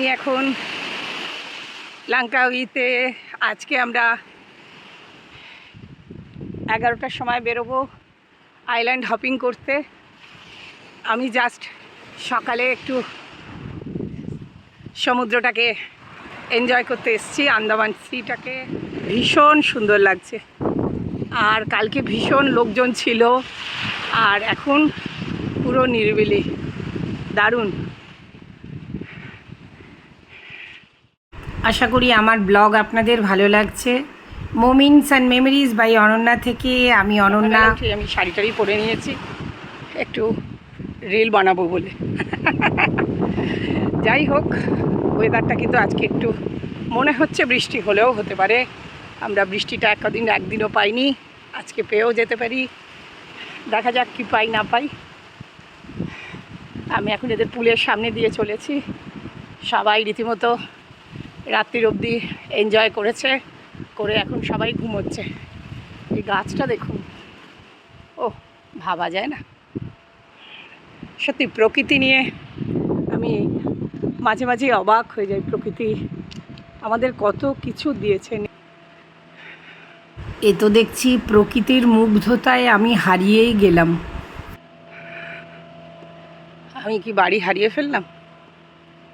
আমি এখন লাঙ্কাউইতে আজকে আমরা এগারোটার সময় বেরোবো আইল্যান্ড হপিং করতে। আমি জাস্ট সকালে একটু সমুদ্রটাকে এনজয় করতে এসেছি, আন্দামান সিটাকে। ভীষণ সুন্দর লাগছে। আর কালকে ভীষণ লোকজন ছিল। আর এখন পুরো নিরিবিলি। দারুণ। আশা করি আমার ব্লগ আপনাদের ভালো লাগছে। Moments and memories by Ananya থেকে আমি অনন্যা। আমি শাড়ি টাড়ি পরে নিয়েছি। একটু রিল বানাবো বলে। যাই হোক ওয়েদারটা কিন্তু আজকে একটু মনে হচ্ছে বৃষ্টি হলেও হতে পারে। আমরা বৃষ্টিটা একদিন একদিনও পাইনি, আজকে পেয়েও যেতে পারি। দেখা যাক কি পাই না পাই। আমি এখন এদের পুলের সামনে দিয়ে চলেছি। সবাই রীতিমতো রাত্রির অবধি এনজয় করেছে করে এখন সবাই ঘুমোচ্ছে। এই গাছটা দেখুন। ও ভাবা যায় না। সত্যি প্রকৃতি নিয়ে আমি মাঝে মাঝে অবাক হয়ে যাই। প্রকৃতি আমাদের কত কিছু দিয়েছে এ তো দেখছি প্রকৃতির মুগ্ধতায় আমি হারিয়েই গেলাম। আমি কি বাড়ি হারিয়ে ফেললাম?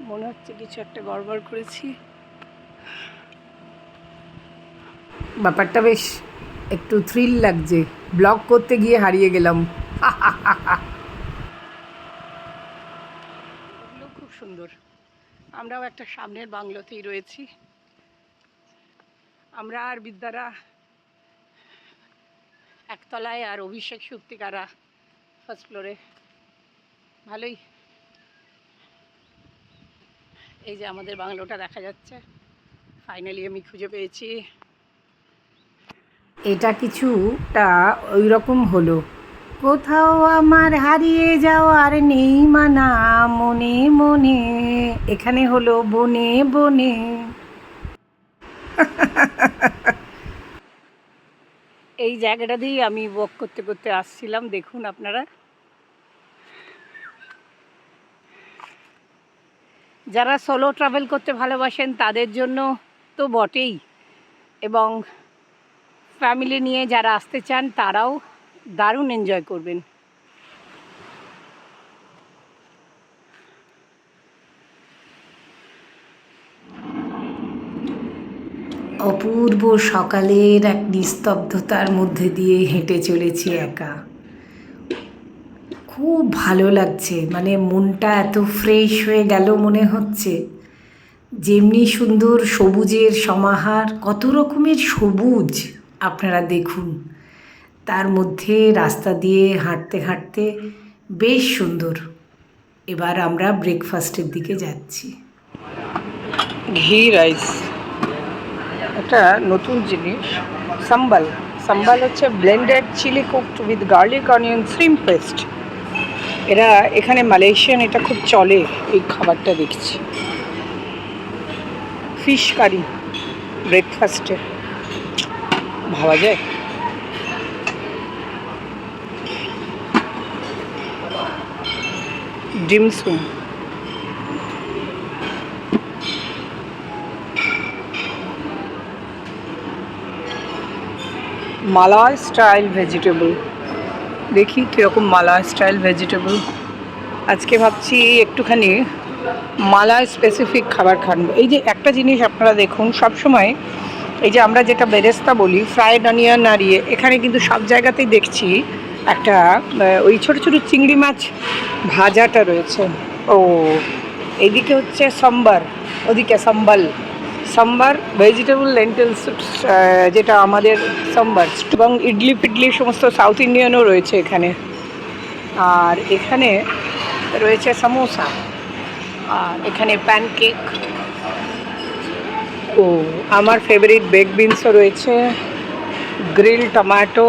মনে হচ্ছে কিছু একটা গড়বড় করেছি। ব্যাপারটা বেশ একটু থ্রিল লাগছে। ব্লগ করতে গিয়ে হারিয়ে গেলাম। খুব সুন্দর। আমরাও একটা সামনের বাংলোতেই রয়েছি। আমরা আর বিদ্যারা, একতলায় আর অভিষেক সত্যিকারা ফার্স্ট ফ্লোরে ভালোই। এই যে আমাদের বাংলোটা দেখা যাচ্ছে। ফাইনালি আমি খুঁজে পেয়েছি। এটা কিছুটা ওই রকম হলো। কোথাও আমার হারিয়ে যাওয়ার নেই মানা মনে মনে। এখানে হলো বনে বনে। এই জায়গাটা দিয়েই আমি ওয়াক করতে করতে আসছিলাম। দেখুন আপনারা। যারা সোলো ট্রাভেল করতে ভালোবাসেন তাদের জন্য তো বটেই। এবং ফ্যামিলি নিয়ে যারা আসতে চান, তারাও দারুণ এনজয় করবেন। অপূর্ব সকালের এক নিস্তব্ধতার মধ্যে দিয়ে হেঁটে চলেছি একা। খুব ভালো লাগছে মানে মনটা এত ফ্রেশ হয়ে গেল মনে হচ্ছে। যেমনি সুন্দর সবুজের সমাহার, কত রকমের সবুজ আপনারা দেখুন। তার মধ্যে রাস্তা দিয়ে হাঁটতে হাঁটতে বেশ সুন্দর। এবার আমরা ব্রেকফাস্টের দিকে যাচ্ছি। ঘি রাইস একটা নতুন জিনিস সাম্বাল সাম্বাল হচ্ছে blended chilli cooked with garlic onion shrimp paste এরা এখানে মালয়েশিয়ান এটা খুব চলে এই খাবারটা দেখছি। ফিশ কারি ব্রেকফাস্টে ভাবা যায়? ডিমসুম মালায় স্টাইল ভেজিটেবল দেখি কীরকম মালায় স্টাইল ভেজিটেবল আজকে ভাবছি একটুখানি মালায় স্পেসিফিক খাবার খানবো এই যে একটা জিনিস আপনারা দেখুন সব সময় এই যে আমরা যেটা বেরেস্তা বলি ফ্রায়েড অনিয়ন আর ইয়ে এখানে কিন্তু সব জায়গাতেই দেখছি একটা ওই ছোটো ছোটো চিংড়ি মাছ ভাজাটা রয়েছে। ও এইদিকে হচ্ছে সম্বার, ওদিকে সম্বল। সম্বার ভেজিটেবল লেন্টেলস যেটা আমাদের সম্বার। এবং ইডলি ফিডলি সমস্ত সাউথ ইন্ডিয়ানও রয়েছে এখানে। আর এখানে রয়েছে সমোসা আর এখানে প্যানকেক ও আমার ফেভারিট বেক বিনসও রয়েছে। গ্রিল টমেটো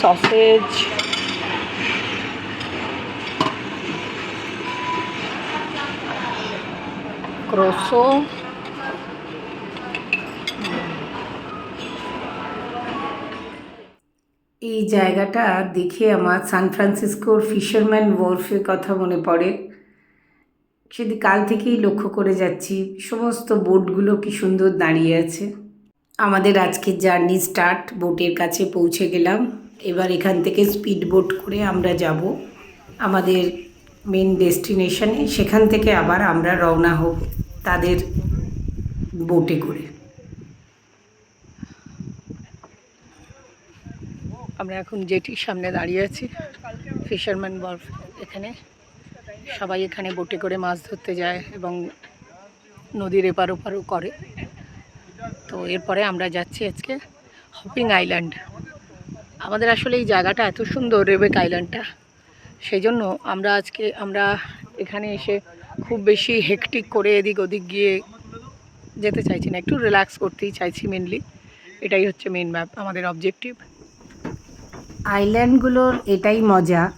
সসেজ ক্রোসো এই জায়গাটা দেখে আমার সান ফ্রান্সিসকোর ফিশারম্যান ওয়ার্ফের কথা মনে পড়ে। সেদিন কাল থেকেই লক্ষ্য করে যাচ্ছি, সমস্ত বোটগুলো কি সুন্দর দাঁড়িয়ে আছে। আমাদের আজকের জার্নি স্টার্ট, বোটের কাছে পৌঁছে গেলাম। এবার এখান থেকে স্পিড বোট করে আমরা যাব আমাদের মেন ডেস্টিনেশনে সেখান থেকে আবার আমরা রওনা হব তাদের বোটে করে। আমরা এখন জেটির সামনে দাঁড়িয়ে আছি। ফিশারম্যান বরফ এখানে। সবাই এখানে বোটে করে মাছ ধরতে যায় এবং নদীর এপার ওপারও করে। তো এরপরে আমরা যাচ্ছি আজকে হপিং আইল্যান্ড আমাদের আসলে এই জায়গাটা এত সুন্দর রেবেক আইল্যান্ডটা সেই জন্য আমরা আজকে, আমরা এখানে এসে খুব বেশি হেকটিক করে এদিক ওদিক গিয়ে যেতে চাইছি না। একটু রিল্যাক্স করতেই চাইছি মেনলি এটাই হচ্ছে মেন ম্যাপ আমাদের অবজেক্টিভ আইল্যান্ডগুলোর এটাই মজা।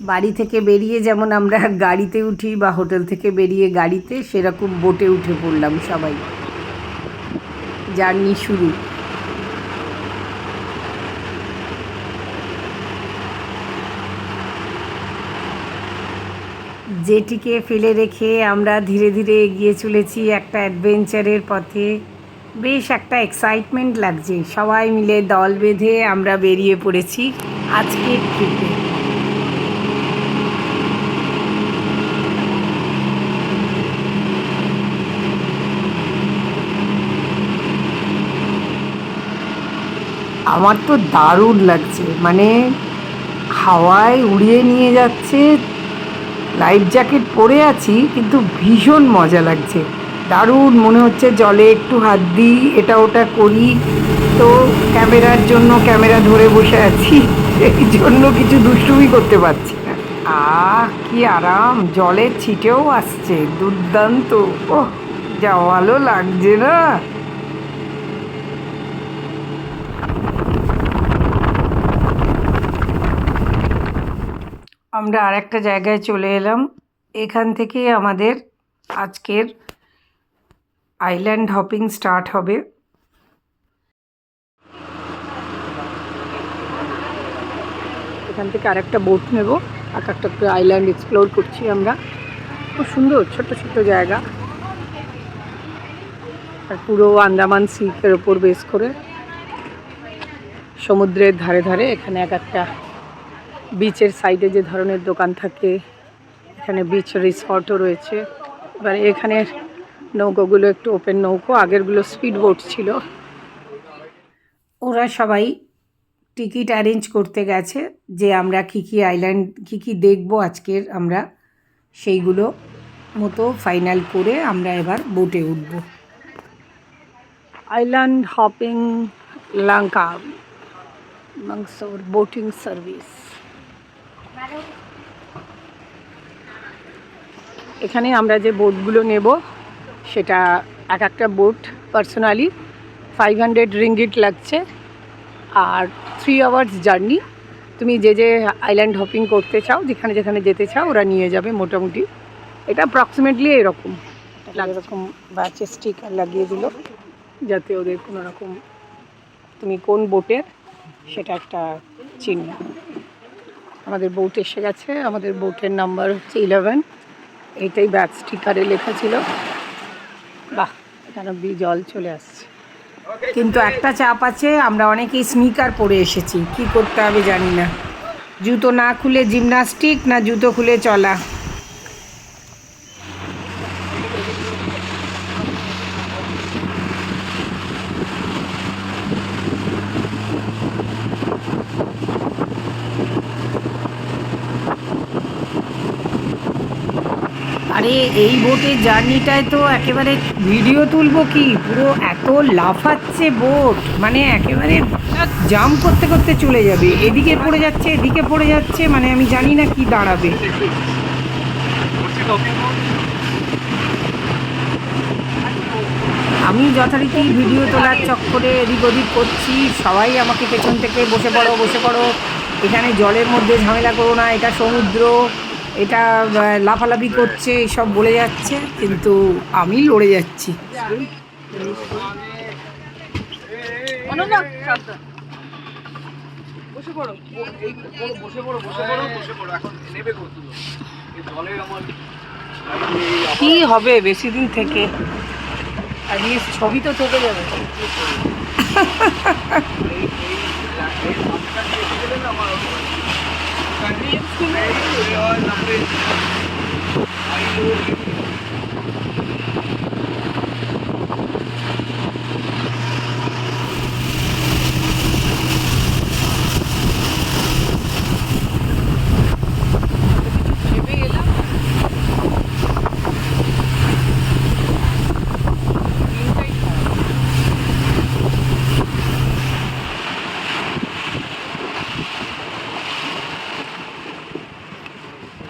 বাড়ি থেকে বেরিয়ে যেমন আমরা গাড়িতে উঠি বা হোটেল থেকে বেরিয়ে গাড়িতে, সেরকম বোটে উঠে পড়লাম সবাই। জার্নি শুরু। যেটিকে ফেলে রেখে আমরা ধীরে ধীরে এগিয়ে চলেছি একটা অ্যাডভেঞ্চারের পথে। বেশ একটা এক্সাইটমেন্ট লাগছে। সবাই মিলে দল বেঁধে আমরা বেরিয়ে পড়েছি আজকের ট্রিপে আমার তো দারুণ লাগছে। মানে হাওয়ায় উড়িয়ে নিয়ে যাচ্ছে লাইফ জ্যাকেট পরে আছি, কিন্তু ভীষণ মজা লাগছে। দারুণ মনে হচ্ছে জলে একটু হাত দিই, এটা ওটা করি। তো ক্যামেরার জন্য ক্যামেরা ধরে বসে আছি, এই জন্য কিছু দুষ্টুমি করতে পারছি না। আহ, কি আরাম, জলের ছিটেও আসছে, দুর্দান্ত। ওহ, যা ভালো লাগছে না। আমরা আর একটা জায়গায় চলে এলাম। এখান থেকে আমাদের আজকের আইল্যান্ড হপিং স্টার্ট হবে। এখান থেকে আরেকটা বোট নেব। এক একটা আইল্যান্ড এক্সপ্লোর করছি আমরা। খুব সুন্দর, ছোট্ট ছোট্ট জায়গা। আর পুরো আন্দামান সিল্কের ওপর বেস করে। সমুদ্রের ধারে ধারে এখানে এক একটা বিচের সাইডে যে ধরনের দোকান থাকে, এখানে বিচ রিসর্টও রয়েছে। এবার এখানের নৌকোগুলো একটু ওপেন নৌকো, আগেরগুলো স্পিড বোট ছিল। ওরা সবাই টিকিট অ্যারেঞ্জ করতে গেছে যে আমরা কী কী আইল্যান্ড কী কী দেখব আজকের আমরা। সেইগুলো মতো ফাইনাল করে আমরা এবার বোটে উঠব। আইল্যান্ড হপিং লঙ্কা মাংসোর বোটিং সার্ভিস এখানে আমরা যে বোটগুলো নেব সেটা এক একটা boat personally five hundred ringgit লাগছে আর থ্রি আওয়ার্স জার্নি তুমি যে যে আইল্যান্ড হপিং করতে চাও যেখানে যেখানে যেতে চাও ওরা নিয়ে যাবে মোটামুটি। এটা অ্যাপ্রক্সিমেটলি এরকম এরকম ব্যাচের স্টিকার লাগিয়ে দিল। যাতে ওদের কোনো রকম তুমি কোন বোটের সেটা একটা চিহ্ন। আমাদের বোট এসে গেছে আমাদের বোটের নাম্বার হচ্ছে ইলেভেন এইটাই ব্যাচ স্টিকারে লেখা ছিল। বাহ এখানে বি- জল চলে আসছে। কিন্তু একটা চাপ আছে আমরা অনেকেই স্নিকার পরে এসেছি। কি করতে হবে জানি না। জুতো না খুলে জিমনাস্টিক না জুতো খুলে চলা। আরে, এই বোটের জার্নিটায় তো একেবারে ভিডিও তুলবো কি? পুরো এত লাফাচ্ছে বোট মানে একেবারে জাম করতে করতে চলে যাবে। এদিকে পড়ে যাচ্ছে, এদিকে পড়ে যাচ্ছে মানে আমি জানি না কি দাঁড়াবে। আমি যথারীতি ভিডিও তোলার চক্করে এদিক ওদিক করছি। সবাই আমাকে পেছন থেকে বসে পড়ো বসে পড়ো। এখানে জলের মধ্যে ঝামেলা করো না, এটা সমুদ্র। এটা লাফালাফি করছে এসব বলে যাচ্ছে কিন্তু আমি লড়ে যাচ্ছি এই পড়ো, বসে পড়ো বসে পড়ো বসে পড়ো এখন নেবে করছিল এই জলে আমার এই কি হবে বেশি দিন থেকে ছবি তো থেকে যাবে আমার এই আর নামবে আই লোক ভেবে এলাম দিনটাই খারাপ।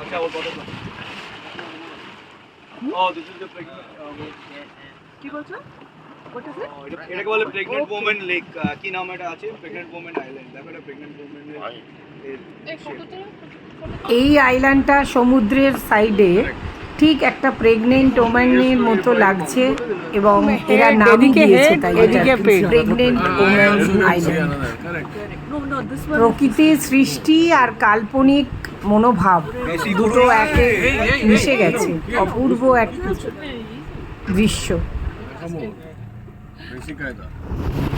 আচ্ছা ওর বদল ও দিস ইজ দ্য প্রেগন্যান্ট কি বলছো What is it? এটাকে বলে প্রেগন্যান্ট ওমেন লেক কি নাম এটা আছে প্রেগন্যান্ট ওমেন আইল্যান্ড দেখো এটা প্রেগন্যান্ট ওমেন এই আইল্যান্ডটা সমুদ্রের সাইডে ঠিক একটা প্রেগনেন্ট ওম্যানের মতো লাগছে এবং এরা নাম দিয়েছে তাই প্রেগনেন্ট ওম্যান আইল্যান্ড প্রকৃতির সৃষ্টি আর কাল্পনিক মনোভাব দুটো একে মিশে গেছে অপূর্ব এক দৃশ্য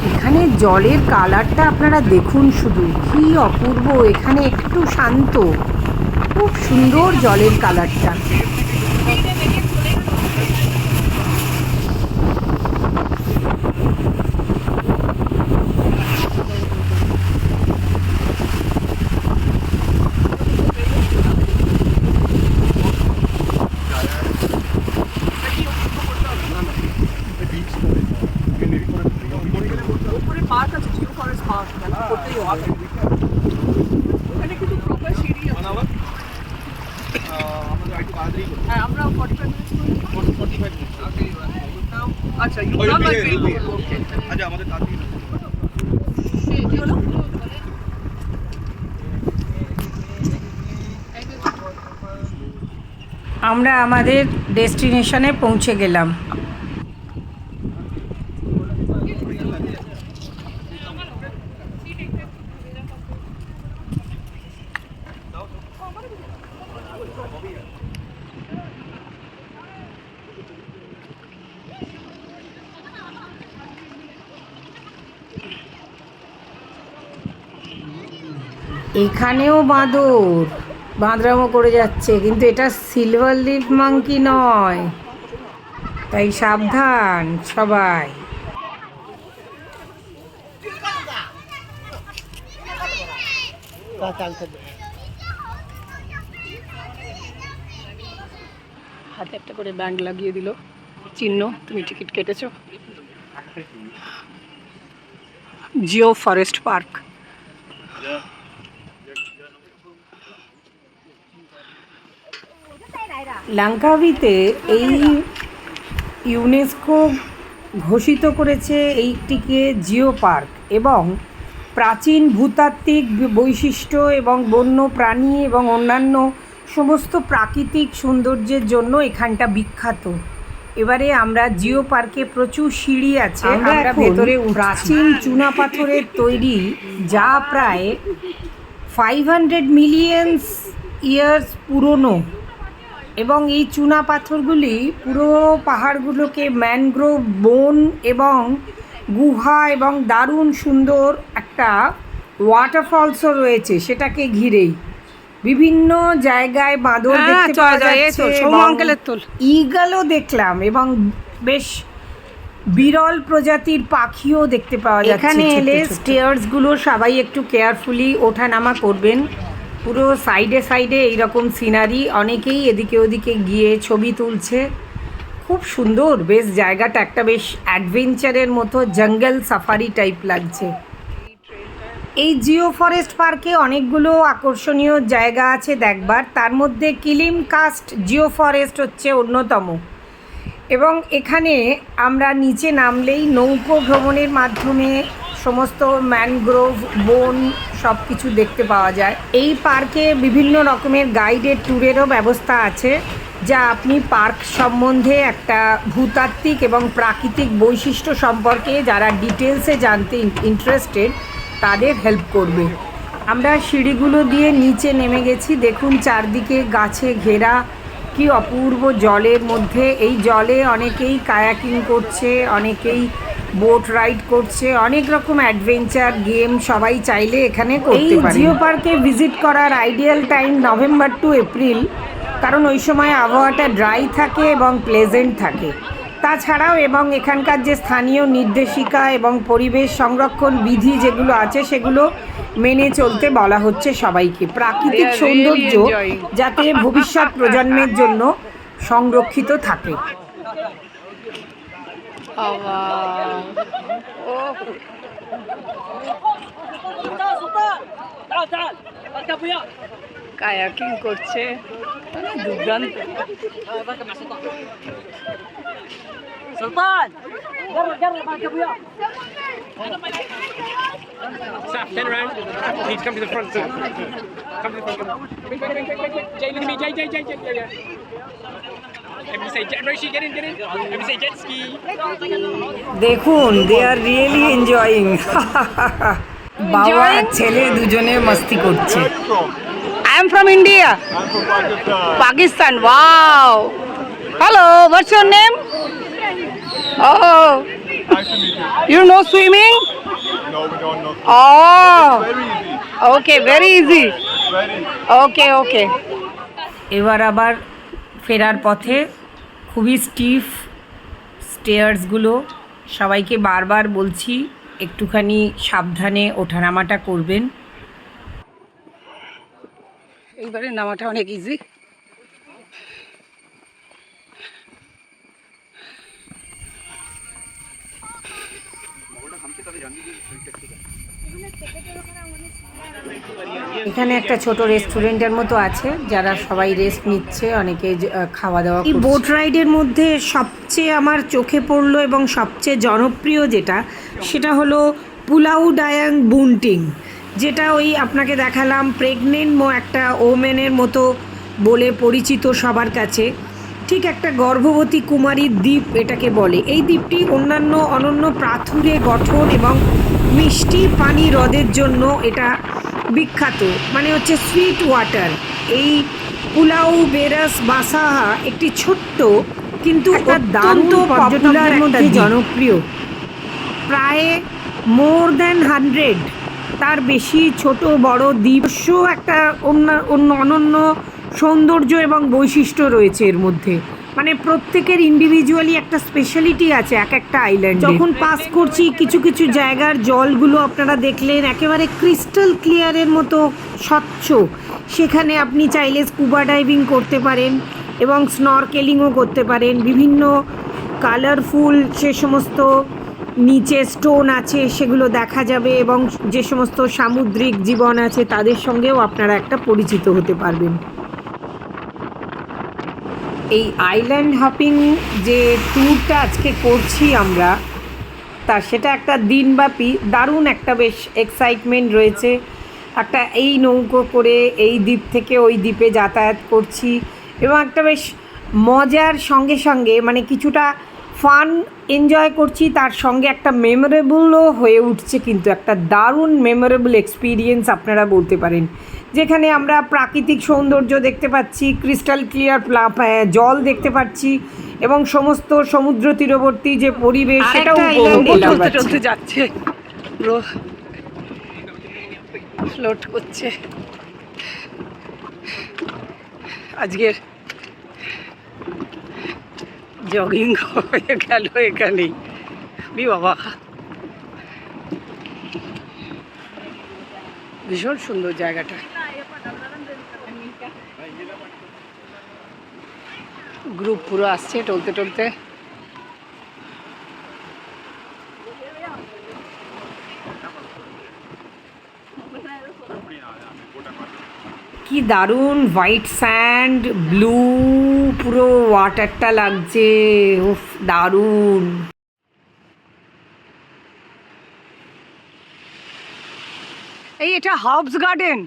এখানে জলের কালারটা আপনারা দেখুন শুধু। কি অপূর্ব, এখানে একটু শান্ত। খুব সুন্দর জলের কালারটা উপরে পার্ক আছে জিও ফরেস্ট পার্ক করতেই হবে ওখানে কিন্তু প্রপার সিঁড়ি আছে আমাদের একটু তাড়াতাড়ি করো হ্যাঁ আমরা ফর্টি ফাইভ মিনিটস 45 মিনিট আচ্ছা you Oh, come you'll be by here, you'll be here. Okay আচ্ছা আমাদের তাড়াতাড়ি কি হলো আমরা আমাদের ডেস্টিনেশনে পৌঁছে গেলাম। এখানেও বাঁদর। বাঁদরামো করে যাচ্ছে, কিন্তু এটা সিলভার লিপ মাংকি নয়। তাই সাবধান সবাই। হাতে একটা করে ব্যান্ড লাগিয়ে দিল। চিহ্ন, তুমি টিকিট কেটেছো। Geo forest park. লাঙ্কাভিতে এই ইউনেস্কো ঘোষিত করেছে এইটিকে জিও পার্ক এবং প্রাচীন ভূতাত্ত্বিক বৈশিষ্ট্য এবং বন্য প্রাণী এবং অন্যান্য সমস্ত প্রাকৃতিক সৌন্দর্যের জন্য এখানটা বিখ্যাত। এবারে আমরা জিও পার্কে প্রচুর সিঁড়ি আছে আমরা ভেতরে প্রাচীন চুনা পাথরের তৈরি যা প্রায় ফাইভ হান্ড্রেড মিলিয়ন্স ইয়ার্স পুরনো। এবং এই চুনা পাথরগুলি পুরো পাহাড়গুলোকে ম্যানগ্রোভ বন এবং গুহা এবং দারুণ সুন্দর একটা ওয়াটারফলসও রয়েছে সেটাকে ঘিরেই বিভিন্ন জায়গায় বাঁদর হ্যাঁ। ঈগলও দেখলাম এবং বেশ বিরল প্রজাতির পাখিও দেখতে পাওয়া যাচ্ছে এখানে এলে। স্টেয়ার্সগুলো সবাই একটু কেয়ারফুলি ওঠানামা করবেন পুরো সাইডে সাইডে এইরকম সিনারি অনেকেই এদিকে ওদিকে গিয়ে ছবি তুলছে। খুব সুন্দর, বেশ জায়গাটা একটা বেশ অ্যাডভেঞ্চারের মতো জঙ্গল সাফারি টাইপ লাগছে। এই জিও ফরেস্ট পার্কে অনেকগুলো আকর্ষণীয় জায়গা আছে দেখবার। তার মধ্যে কিলিম কাস্ট জিও ফরেস্ট হচ্ছে অন্যতম। এবং এখানে আমরা নিচে নামলেই নৌকো ভ্রমণের মাধ্যমে সমস্ত ম্যানগ্রোভ বন সব কিছু দেখতে পাওয়া যায়। এই পার্কে বিভিন্ন রকমের গাইডের ট্যুরেরও ব্যবস্থা আছে, যা আপনি পার্ক সম্বন্ধে একটা ভূতাত্ত্বিক এবং প্রাকৃতিক বৈশিষ্ট্য সম্পর্কে যারা ডিটেলসে জানতে ইন্টারেস্টেড তাদের হেল্প করবে। আমরা সিঁড়িগুলো দিয়ে নিচে নেমে গেছি। দেখুন চারদিকে গাছে ঘেরা, কি অপূর্ব জলের মধ্যে। এই জলে অনেকেই কায়াকিং করছে, অনেকেই বোট রাইড করছে অনেক রকম অ্যাডভেঞ্চার গেম সবাই চাইলে এখানে করতে পারে। জিও পার্কে ভিজিট করার ideal time November to April কারণ ওই সময় আবহাওয়াটা ড্রাই থাকে এবং প্লেজেন্ট থাকে। তাছাড়াও এবং এখানকার যে স্থানীয় নির্দেশিকা এবং পরিবেশ সংরক্ষণ বিধি যেগুলো আছে সেগুলো মেনে চলতে বলা হচ্ছে সবাইকে। প্রাকৃতিক সৌন্দর্য যাতে ভবিষ্যৎ প্রজন্মের জন্য সংরক্ষিত থাকে। Allah. Oh. কায়াকিং করছে দুর্দান্ত সুলতান Saf, turn around. Please to. Come to the front. Come to the front. Jay, Jay, Jay, Jay. দেখুন দে আর রিয়েলি এনজয়িং বাবা ছেলে দুজনে মস্তি করছে। I am from India Pakistan wow hello what's your name oh you know swimming oh okay very easy okay okay এবার আবার ফেরার পথে খুবই স্টিফ স্টেয়ার্সগুলো সবাইকে বারবার বলছি, একটুখানি সাবধানে ওঠানামাটা করবেন। এইবারে নামাটা অনেক ইজি এখানে একটা ছোট রেস্টুরেন্টের মতো আছে যারা সবাই রেস্ট নিচ্ছে অনেকে খাওয়া দাওয়া এই বোট রাইডের মধ্যে সবচেয়ে আমার চোখে পড়ল এবং সবচেয়ে জনপ্রিয় যেটা সেটা হলো পুলাউ ডায়াং বুনটিং যেটা ওই আপনাকে দেখালাম প্রেগনেন্ট মো একটা ওমেনের মতো বলে পরিচিত সবার কাছে। ঠিক একটা গর্ভবতী কুমারীর দ্বীপ এটাকে বলে। এই দ্বীপটি অন্যান্য অনন্য প্রাথুরে গঠন এবং মিষ্টি পানি হ্রদের জন্য এটা বিখ্যাত মানে হচ্ছে সুইট ওয়াটার এই পুলাউ বেরাস বাসাহা একটি ছোট্ট কিন্তু অত্যন্ত পর্যটকদের মধ্যে জনপ্রিয়। প্রায় মোর দ্যান হান্ড্রেড তার বেশি ছোট বড় দ্বীপস্য একটা অন্য অন্য অনন্য সৌন্দর্য এবং বৈশিষ্ট্য রয়েছে এর মধ্যে। মানে প্রত্যেকের ইন্ডিভিজুয়ালি একটা স্পেশালিটি আছে, এক একটা আইল্যান্ড যখন পাস করছি, কিছু কিছু জায়গার জলগুলো আপনারা দেখলেন, একেবারে ক্রিস্টাল ক্লিয়ারের মতো স্বচ্ছ। সেখানে আপনি চাইলে স্কুবা ডাইভিং করতে পারেন এবং স্নরকেলিংও করতে পারেন। বিভিন্ন কালারফুল সে সমস্ত নিচে স্টোন আছে, সেগুলো দেখা যাবে এবং যে সমস্ত সামুদ্রিক জীবন আছে, তাদের সঙ্গেও আপনারা একটা পরিচিত হতে পারবেন। এই আইল্যান্ড হপিং যে ট্যুরটা আজকে করছি আমরা, তা সেটা একটা দিনব্যাপী, দারুণ একটা বেশ এক্সাইটমেন্ট রয়েছে। একটা এই নৌকো করে এই দ্বীপ থেকে ওই দ্বীপে যাতায়াত করছি এবং একটা বেশ মজার সঙ্গে সঙ্গে মানে কিছুটা ফান এনজয় করছি তার সঙ্গে একটা মেমোরেবলও হয়ে উঠছে কিন্তু একটা দারুণ মেমোরেবল এক্সপিরিয়েন্স আপনারা বলতে পারেন। যেখানে আমরা প্রাকৃতিক সৌন্দর্য দেখতে পাচ্ছি ক্রিস্টাল ক্লিয়ার জল দেখতে পাচ্ছি এবং সমস্ত সমুদ্র তীরবর্তী যে পরিবেশ সেটাও চলতে যাচ্ছে। ফ্লোট করছে। আজকের জগিং হয়ে গেল এখানেই। বি বাবা। ভীষণ সুন্দর জায়গাটা। গ্রুপ পুরো আসছে টলতে টলতে। কি দারুণ হোয়াইট স্যান্ড ব্লু পুরো ওয়াটারটা লাগছে। উফ দারুণ। এই এটা হাউস গার্ডেন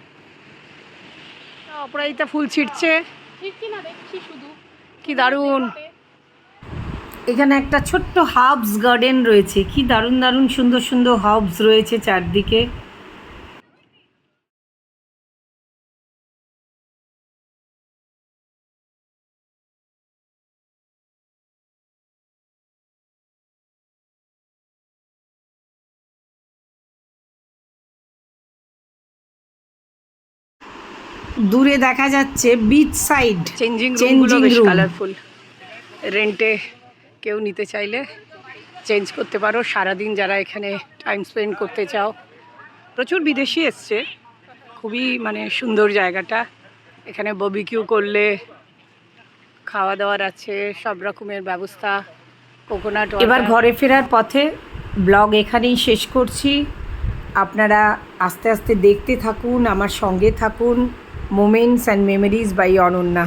অপরাজিতা ফুল ছিটছে। কি দারুণ। এখানে একটা ছোট্ট হাবস গার্ডেন রয়েছে। কি দারুণ দারুণ সুন্দর সুন্দর হাবস রয়েছে চারদিকে। দূরে দেখা যাচ্ছে বিচ সাইড চেঞ্জিং বেশ room. কালারফুল রেন্টে কেউ নিতে চাইলে চেঞ্জ করতে পারো। সারাদিন যারা এখানে টাইম স্পেন্ড করতে চাও প্রচুর বিদেশি এসছে। খুবই মানে সুন্দর জায়গাটা। এখানে ববিকিউ করলে খাওয়া দাওয়ার আছে সব রকমের ব্যবস্থা। কোকোনাট এবার ঘরে ফেরার পথে ব্লগ এখানেই শেষ করছি। আপনারা আস্তে আস্তে দেখতে থাকুন আমার সঙ্গে থাকুন। Moments and memories by Ananya